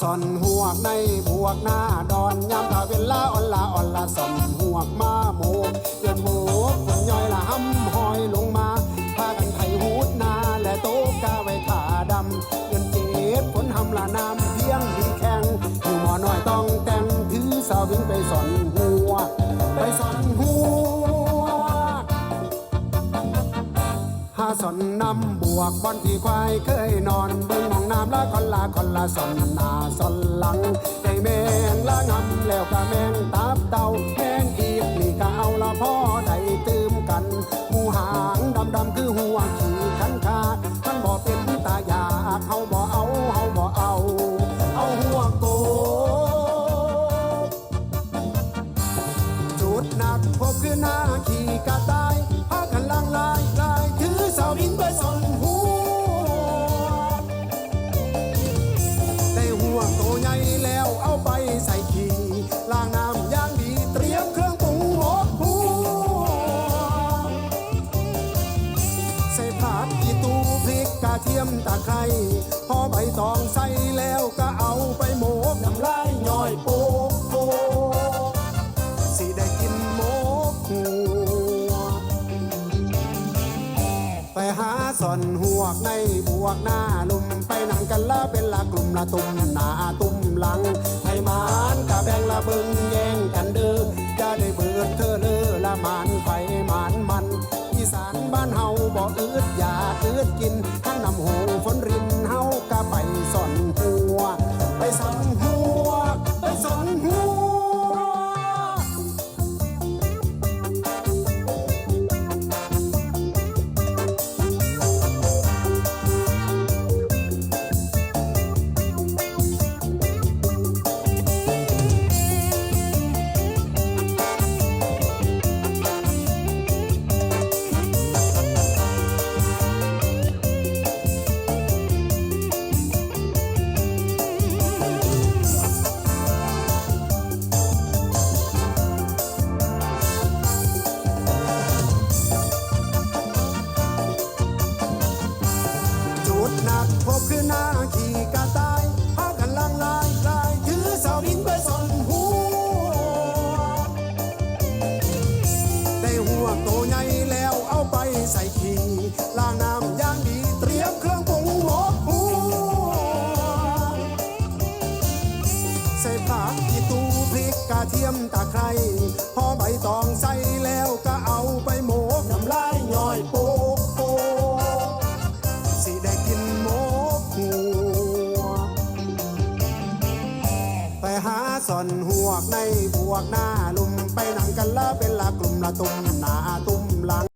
สอนหวกในบวกหน้าดอนยามถ้าเวลาอ่อนละอ่อนละสอนหวกมาโมกเดือนโบกฝนย่อยละห้ำหอยลงมาพากันไถหูดนาและโต๊ะกาไว้ขาดำเดือนเจ็ดฝนหำละน้ำเพียงดีแข็งอยู่หมอน้อยต้องแต่งถือสาวิ่งไปสอนหัว ไปสอนหัวาสนนนำบวกบอนที่ควายเคยนอนเบิ่งหมองน้ำละคนละคนละสนหน้าสนหลังได้แมงละงำแล้วก็แมงตับเต่า จุดนัดพบคือหน้าขี่กระต่ายพากันลังลายลายถือเสาบินไปสนหัวได้หัวโตใหญ่แล้วเอาไปใส่ขี่ล้างน้ำย่างดีเตรียมเครื่องปรุงรสหัวใส่ผักอีตูพริกกระเทียมตะไคร้พอใบตองใส่แล้วก็เอาไป ซ่อนหวกในบวกหน้าลุมไปนั่งกันละเป็นละกลุ่มละตุ่มหน้าตุ่มหลังให้มานกะแบ่งละเบิงแย่งกันเด้อจะได้เบิดเธอเลอละมานไฟมานมันอีสานบ้านเฮาบ่อืดอยาอืดกินท่านนำหงฝนริน จุดหนักพบคือน้าขี่กระต่ายพากันลังลายลายถือเสาดินไปสนหัวได้หัวโตใหญ่แล้วเอาไปใส่ขี่ล้างน้ำย่างดีเตรียมเครื่องปรุงรสหัวใส่ผักอีตูพริกกระเทียมตะไคร้พอใบตองใส่ หาสอนหวกในพวกหน้าลุมไปหนังกันละเป็นละกลุ่มละตุ่มหน้าตุ่มหลัง